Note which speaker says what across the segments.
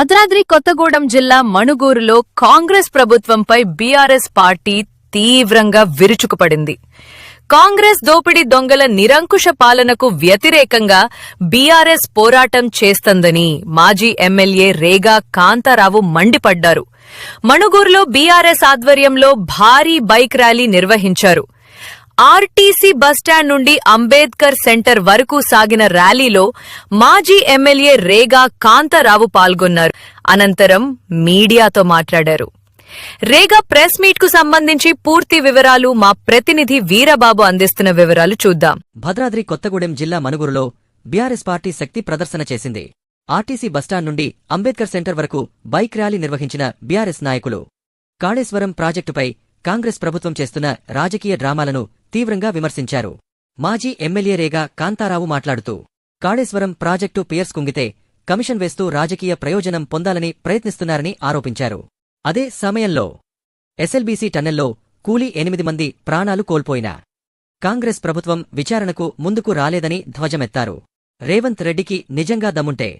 Speaker 1: భద్రాద్రి కొత్తగూడెం జిల్లా మణుగూరులో కాంగ్రెస్ ప్రభుత్వంపై BRS party తీవ్రంగా విరుచుకుపడింది. కాంగ్రెస్ దోపిడీ దొంగల నిరంకుశ పాలనకు వ్యతిరేకంగా బీఆర్ఎస్ పోరాటం చేస్తందని మాజీ ఎమ్మెల్యే రేగా కాంతారావు మండిపడ్డారు. మణుగూరులో బీఆర్ఎస్ ఆధ్వర్యంలో భారీ బైక్ ర్యాలీ నిర్వహించారు. ఆర్టీసీ బస్టాండ్ నుండి అంబేద్కర్ సెంటర్ వరకు సాగిన ర్యాలీలో మాజీ ఎమ్మెల్యే రేగా కాంతారావు పాల్గొన్నారు. అనంతరం మీడియాతో మాట్లాడారు. రేగా ప్రెస్ మీట్కు సంబంధించి పూర్తి వివరాలు మా ప్రతినిధి వీరబాబు అందిస్తున్న వివరాలు చూద్దాం.
Speaker 2: భద్రాద్రి కొత్తగూడెం జిల్లా మనుగురులో బీఆర్ఎస్ పార్టీ శక్తి ప్రదర్శన చేసింది. ఆర్టీసీ బస్టాండ్ నుండి అంబేద్కర్ సెంటర్ వరకు బైక్ ర్యాలీ నిర్వహించిన బీఆర్ఎస్ నాయకులు. కాళేశ్వరం ప్రాజెక్టుపై కాంగ్రెస్ ప్రభుత్వం చేస్తున్న రాజకీయ డ్రామాలను తీవ్రంగా విమర్శించారు. మాజీ ఎమ్మెల్యే రేగా కాంతారావు మాట్లాడుతూ కాళేశ్వరం ప్రాజెక్టు పియర్స్ కుంగితే కమిషన్ వేస్తూ రాజకీయ ప్రయోజనం పొందాలని ప్రయత్నిస్తున్నారని ఆరోపించారు. అదే సమయంలో ఎస్ఎల్బీసీ టన్నెల్లో కూలీ ఎనిమిది మంది ప్రాణాలు కోల్పోయినా కాంగ్రెస్ ప్రభుత్వం విచారణకు ముందుకు రాలేదని ధ్వజమెత్తారు. రేవంత్ రెడ్డికి నిజంగా దమ్ముంటే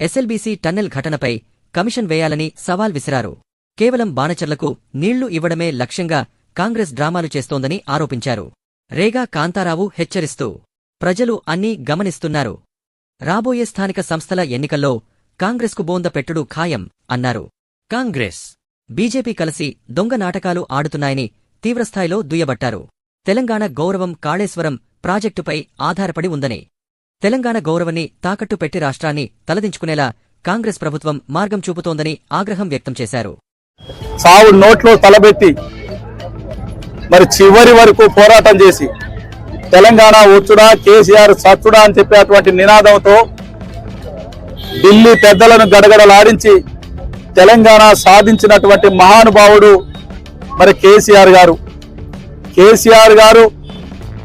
Speaker 2: ఎస్ఎల్బీసీ టన్నెల్ ఘటనపై కమిషన్ వేయాలని సవాల్ విసిరారు. కేవలం బాణచర్లకు నీళ్ళు ఇవ్వడమే లక్ష్యంగా కాంగ్రెస్ డ్రామాలు చేస్తోందని ఆరోపించారు. రేగా కాంతారావు హెచ్చరిస్తూ ప్రజలు అన్నీ గమనిస్తున్నారు. రాబోయే స్థానిక సంస్థల ఎన్నికల్లో కాంగ్రెస్కు బోంద పెట్టుడు ఖాయం అన్నారు. కాంగ్రెస్ బీజేపీ కలిసి దొంగ నాటకాలు ఆడుతున్నాయని తీవ్రస్థాయిలో దుయ్యబట్టారు. తెలంగాణ గౌరవం కాళేశ్వరం ప్రాజెక్టుపై ఆధారపడి ఉందని తెలంగాణ గౌరవాన్ని తాకట్టు పెట్టి రాష్ట్రాన్ని తలదించుకునేలా కాంగ్రెస్ ప్రభుత్వం మార్గం చూపుతోందని ఆగ్రహం వ్యక్తం చేశారు.
Speaker 3: సావు నోట్లో తలబెట్టి మరి చివరి వరకు పోరాటం చేసి తెలంగాణ వచ్చుడా కేసీఆర్ సచ్చుడా అని చెప్పేటువంటి నినాదంతో ఢిల్లీ పెద్దలను గడగడలాడించి తెలంగాణ సాధించినటువంటి మహానుభావుడు మరి కేసీఆర్ గారు. కేసీఆర్ గారు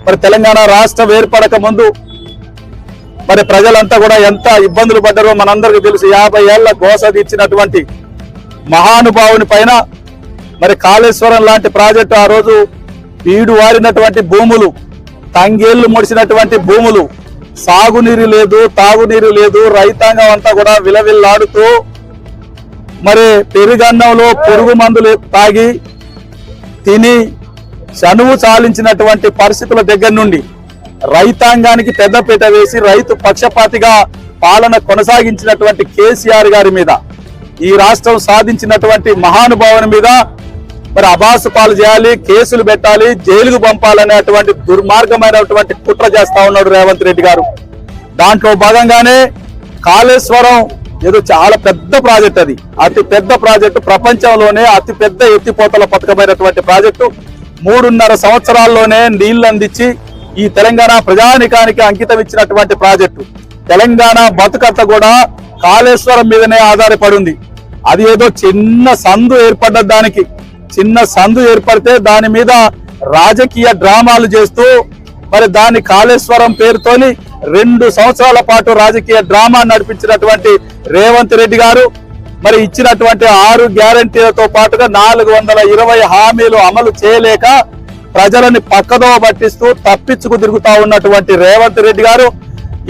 Speaker 3: మరి తెలంగాణ రాష్ట్రం ఏర్పడక ముందు మరి ప్రజలంతా కూడా ఎంత ఇబ్బందులు పడ్డారో మనందరికీ తెలుసు. యాభై ఏళ్ళ గోస తీర్చినటువంటి మహానుభావుని పైన మరి కాళేశ్వరం లాంటి ప్రాజెక్టు ఆ రోజు ఈడు వారినటువంటి భూములు తంగేళ్ళు ముడిసినటువంటి భూములు సాగునీరు లేదు తాగునీరు లేదు రైతాంగం అంతా కూడా విలవిల్లాడుతూ మరి పెరుగన్నంలో పురుగు మందులు తాగి తిని చనువు చాలించినటువంటి పరిస్థితుల దగ్గర నుండి రైతాంగానికి పెద్దపీట వేసి రైతు పక్షపాతిగా పాలన కొనసాగించినటువంటి కేసీఆర్ గారి మీద ఈ రాష్ట్రం సాధించినటువంటి మహానుభావుని మీద మరి అబాసు పాలు చేయాలి కేసులు పెట్టాలి జైలుకు పంపాలనేటువంటి దుర్మార్గమైనటువంటి కుట్ర చేస్తా ఉన్నాడు రేవంత్ రెడ్డి గారు. దాంట్లో భాగంగానే కాళేశ్వరం ఏదో చాలా పెద్ద ప్రాజెక్ట్ అది. అతి పెద్ద ప్రాజెక్టు ప్రపంచంలోనే అతి పెద్ద ఎత్తిపోతల పథకమైనటువంటి ప్రాజెక్టు. మూడున్నర సంవత్సరాల్లోనే నీళ్ళు అందించి ఈ తెలంగాణ ప్రజానికానికి అంకితం ఇచ్చినటువంటి ప్రాజెక్టు. తెలంగాణ బతుకత్త కూడా కాళేశ్వరం మీదనే ఆధారపడి ఉంది. అది ఏదో చిన్న సందు ఏర్పడ్డ దానికి. చిన్న సందు ఏర్పడితే దాని మీద రాజకీయ డ్రామాలు చేస్తూ మరి దాని కాళేశ్వరం పేరుతోని రెండు సంవత్సరాల పాటు రాజకీయ డ్రామా నడిపించినటువంటి రేవంత్ రెడ్డి గారు మరి ఇచ్చినటువంటి ఆరు గ్యారంటీలతో పాటుగా నాలుగు వందల ఇరవై హామీలు అమలు చేయలేక ప్రజలని పక్కదో పట్టిస్తూ తప్పించుకు తిరుగుతా ఉన్నటువంటి రేవంత్ రెడ్డి గారు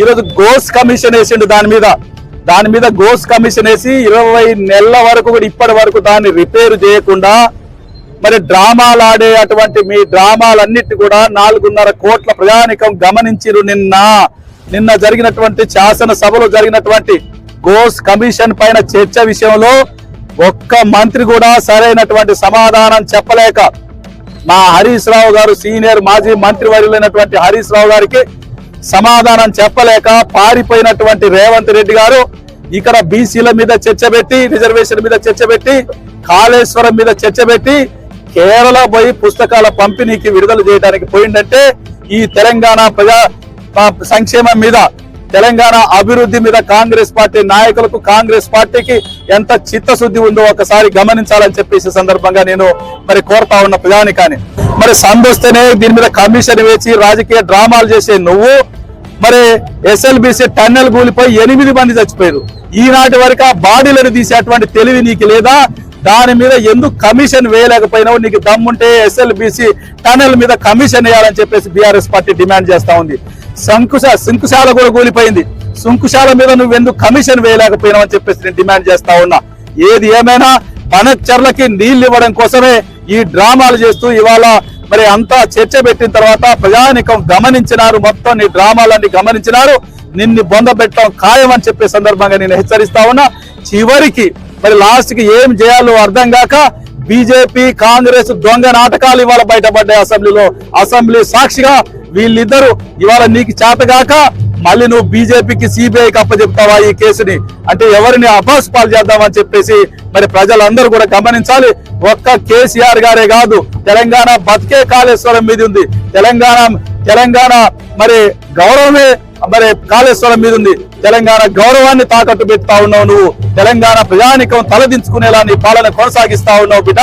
Speaker 3: ఈరోజు గోస్ కమిషన్ వేసిండు దాని మీద. దాని మీద గోస్ కమిషన్ వేసి ఇరవై నెలల వరకు కూడా ఇప్పటి వరకు దాన్ని రిపేర్ చేయకుండా మరి డ్రామాలు ఆడే అటువంటి మీ డ్రామాలన్నిటి కూడా నాలుగున్నర కోట్ల ప్రజానికం గమనించిరు నిన్న. నిన్న జరిగినటువంటి శాసనసభలో జరిగినటువంటి గోస్ కమిషన్ పైన చర్చ విషయంలో ఒక్క మంత్రి కూడా సరైనటువంటి సమాధానం చెప్పలేక మా హరీష్ రావు గారు సీనియర్ మాజీ మంత్రి వర్యులైనటువంటి హరీష్ రావు గారికి సమాధానం చెప్పలేక పారిపోయినటువంటి రేవంత్ రెడ్డి గారు ఇక్కడ బీసీల మీద చర్చ పెట్టి రిజర్వేషన్ మీద చర్చ పెట్టి కాళేశ్వరం మీద చర్చ పెట్టి కేరళ పోయి పుస్తకాల పంపిణీకి విడుదల చేయడానికి పోయిందంటే ఈ తెలంగాణ ప్రజా సంక్షేమం మీద తెలంగాణ అభివృద్ధి మీద కాంగ్రెస్ పార్టీ నాయకులకు కాంగ్రెస్ పార్టీకి ఎంత చిత్తశుద్ధి ఉందో ఒకసారి గమనించాలని చెప్పేసి సందర్భంగా నేను మరి కోరుతా ఉన్న ప్రజానికాన్ని. మరి సందొస్తేనే దీని మీద కమిషన్ వేసి రాజకీయ డ్రామాలు చేసే నువ్వు. మరి ఎస్ఎల్బిసి టన్నెల్ కూలిపోయి ఎనిమిది మంది చచ్చిపోయారు. ఈనాటి వరకు ఆ బాడీలను తీసేటువంటి తెలివి నీకు లేదా? దాని మీద ఎందుకు కమిషన్ వేయలేకపోయినావు? నీకు దమ్ముంటే ఎస్ఎల్బిసి టనల్ మీద కమిషన్ వేయాలని చెప్పేసి బీఆర్ఎస్ పార్టీ డిమాండ్ చేస్తా ఉంది. శంకుశ శంకుశాల కూడా కూలిపోయింది.
Speaker 4: శంకుశాల మీద నువ్వెందుకు కమిషన్ వేయలేకపోయినావని చెప్పేసి నేను డిమాండ్ చేస్తా ఉన్నా. ఏది ఏమైనా పనచర్లకి నీళ్ళు ఇవ్వడం కోసమే ఈ డ్రామాలు చేస్తూ ఇవాళ మరి అంతా చర్చ పెట్టిన తర్వాత ప్రజానికం గమనించినారు మొత్తం నీ డ్రామాలన్నీ గమనించినారు. నిన్ను బొంద పెట్టడం ఖాయం అని చెప్పే సందర్భంగా నేను హెచ్చరిస్తా ఉన్నా. చివరికి మరి లాస్ట్కి ఏం చేయాలో అర్థం కాక బీజేపీ కాంగ్రెస్ దొంగ నాటకాలు ఇవాళ బయటపడ్డాయి అసెంబ్లీలో. అసెంబ్లీ సాక్షిగా వీళ్ళిద్దరూ ఇవాళ నీకు చేతగాక మళ్ళీ నువ్వు బీజేపీకి సిబిఐకి అప్పచెప్తావా ఈ కేసుని? అంటే ఎవరిని అభాస్ పాలు చేద్దామని చెప్పేసి మరి ప్రజలందరూ కూడా గమనించాలి. ఒక్క కేసీఆర్ గారే కాదు తెలంగాణ బతికే కాళేశ్వరం మీద ఉంది. తెలంగాణ తెలంగాణ మరి గౌరవమే మరి కాళేశ్వరం మీద ఉంది. తెలంగాణ గౌరవాన్ని తాకట్టు పెడతా ఉన్నావు నువ్వు. తెలంగాణ ప్రజానికం తలదించుకునేలా నీ పాలన కొనసాగిస్తా ఉన్నావు బిడ్డ.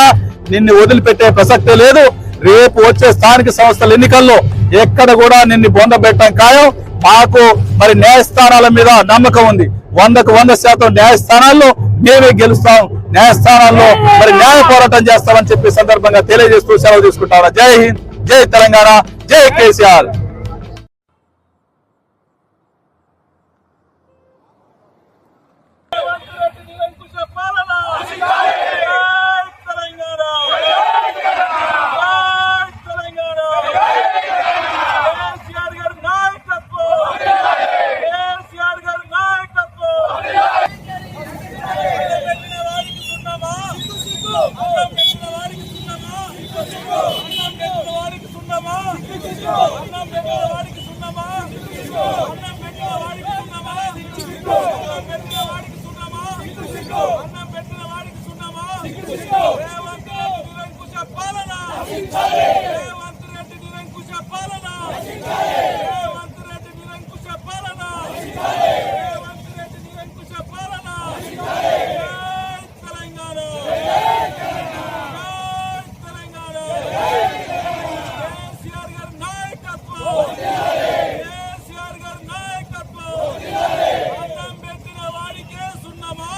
Speaker 4: నిన్ను వదిలిపెట్టే ప్రసక్తే లేదు. రేపు వచ్చే స్థానిక సంస్థల ఎన్నికల్లో ఎక్కడ కూడా నిన్ను బొంద పెట్టడం ఖాయం. మాకు మరి న్యాయస్థానాల మీద నమ్మకం ఉంది. వందకు వంద శాతం న్యాయస్థానాల్లో మేమే గెలుస్తాం. న్యాయస్థానాల్లో మరి న్యాయ పోరాటం చేస్తామని చెప్పి సందర్భంగా తెలియజేస్తూ సెలవు తీసుకుంటా జై హింద్ జై తెలంగాణ జై కేసీఆర్
Speaker 3: నిరంకుశ పాలన జై తెలంగాణ జై తెలంగాణ కేసీఆర్ గారి నాయకత్వం కేసీఆర్ గారి నాయకత్వం అన్నం పెట్టిన వాడికి సున్నమా అన్నం పెట్టిన వాడికి సున్నమా అన్నం పెట్టిన వాడికి సున్నమా అన్నం పెట్టిన వాడికి సున్నమా అన్నం పెట్టిన వాడికి సున్నమా అన్నం పెట్టిన వాడికి సున్నమా అన్నం పెట్టిన వాడికి సున్నమా? రేవంత్ నిరంకుశ పాలన రేవంత్ రెడ్డి నిరంకుశ పాలన రేవంత్ రెడ్డి నిరంకుశ పాలన రేవంత్ రెడ్డి నిరంకుశ పాలన జై తెలంగాణ జై తెలంగాణ కేసీఆర్ గారి నాయకత్వం కేసీఆర్ గారి నాయకత్వం అన్నం పెట్టిన వాడికే సున్నమా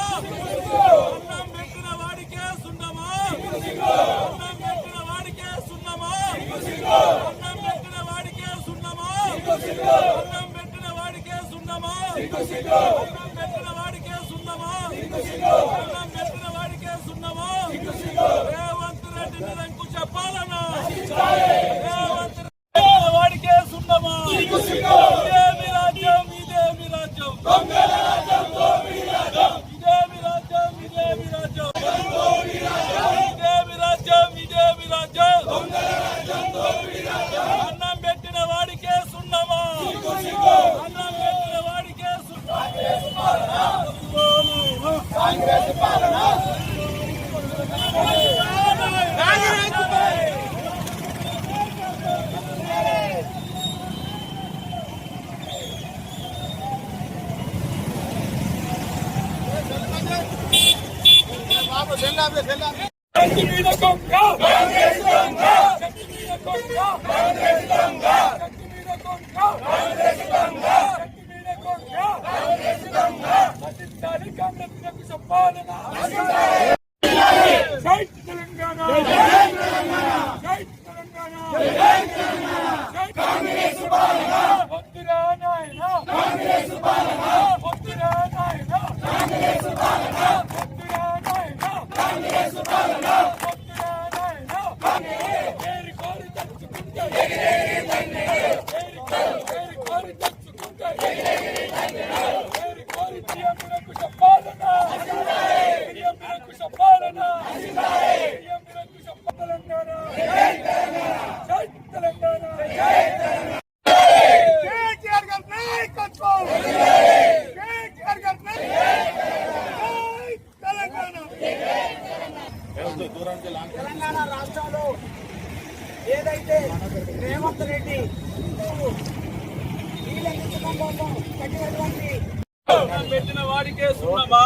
Speaker 3: అన్నం పెట్టిన వాడికే సున్నమా అన్నం పెట్టిన వాడికే సున్నమా అన్నం పెట్టిన వాడికే సున్నమా అన్నం పెట్టిన వాడికే సున్నమా అన్నం పెట్టిన వాడికే సున్నమా అన్నం పెట్టిన వాడికే సున్నమా రేవంత్ రెడ్డి నిరంకుశ పాలన రేవంత్ రెడ్డి వాడికే సున్నమా ఇదేమి రాజ్యం ఇదేమి రాజ్యం ఇదేమి రాజ్యం ఇదేమి రాజ్యం ఇదేమి రాజ్యం ఇదేమి రాజ్యం అన్నం పెట్టిన వాడికే సున్నమా అన్నం పెట్టిన వాడికే సున్నమా పాలన మీద కొంగ కాంగ్రెస్ దొంగ కంటి మీద కొంగ కాంగ్రెస్ దొంగ కంటి మీద కొంగ కాంగ్రెస్ దొంగ కంటి మీద కొంగ కాంగ్రెస్ దొంగ నటించాలి కాంగ్రెస్ నాకు చెప్పాలన జై తెలంగాణ జై తెలంగాణ జై తెలంగాణ జై తెలంగాణ జై కాంగ్రెస్ పాలన వద్దురా నాయనా కాంగ్రెస్ పాలన వద్దురా నాయనా కాంగ్రెస్ పాలన వద్దురా నాయనా కాంగ్రెస్ పాలన వద్దురా నాయనా ఏరి కోరి తెచ్చుకుంటే ఎగిరేరి తండ్రి ఏరి కోరి ఏరి కోరి తెచ్చుకుంటే ఎగిరేరి తండ్రి ఏరి కోరి తీయమునకు చెప్పాలన తీయమునకు చెప్పాలన తీయమునకు చెప్పాలన జై తెలంగాణ జై తెలంగాణ జై తెలంగాణ కేటీఆర్ గారి నాయకత్వం కేటీఆర్ గారి నాయకత్వం జై తెలంగాణ
Speaker 5: తెలంగాణ రాష్ట్రంలో ఏదైతే రేవంత్ రెడ్డి నీళ్ళందించడం కోసం కట్టినటువంటి
Speaker 3: అన్నం పెట్టిన వాడికే సున్నమా?